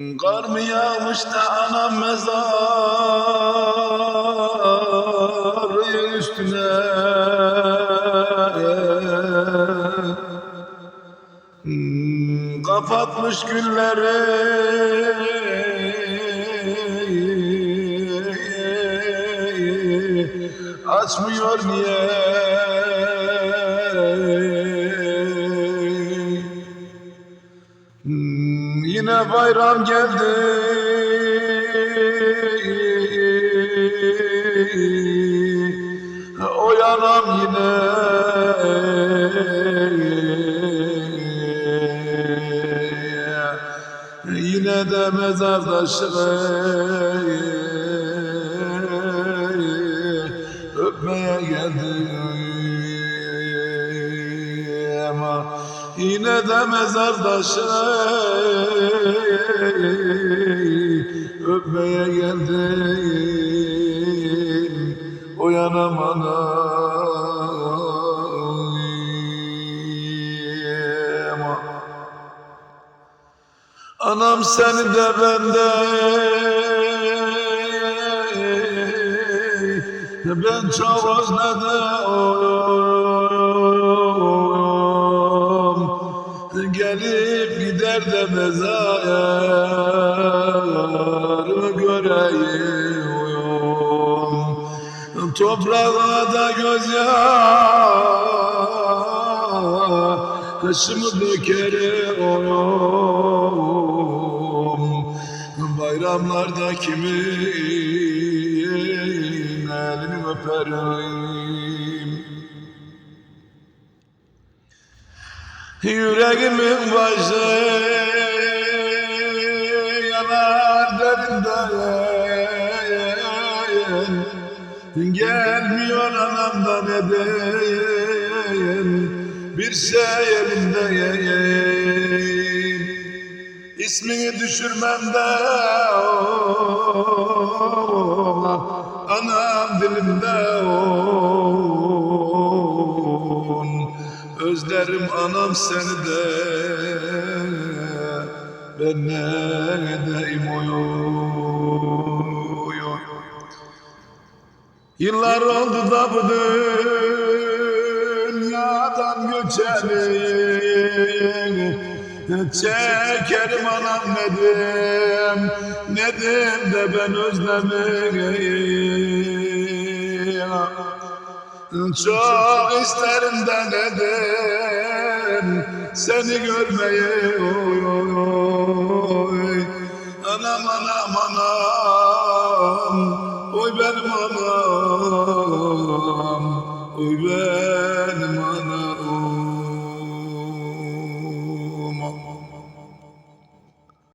Kar mı yağmış da anam mezar üstüne? Hmm, Kapatmış gülleri. Açmıyor niye Yine bayram geldi. O yanam yine. Yine de mezar taşı Öpmeye geldi Yine de mezar taşı Öpmeye geldim. O yana ama Anam seni de bende Ben çok özledim Gelip gider de mezarı göreyim? Toprağa da göz Yaşımı dökerim. Bayramlarda kimin elini öperim Yüreğimin başı yanar derinden Gelmiyor anamdan edeyim Bir şey elimdeyim İsmini düşürmem de oh, Anam dilimde on Özlerim anam seni de. Ben ne edeyim oy oy oy. Yıllar oldu da bu dünyadan göçelim. Çekerim anam nedim. Nedim de ben özlemeyim Çok isterim de nedim Seni görmeyi oy oy oy. Anam anam anam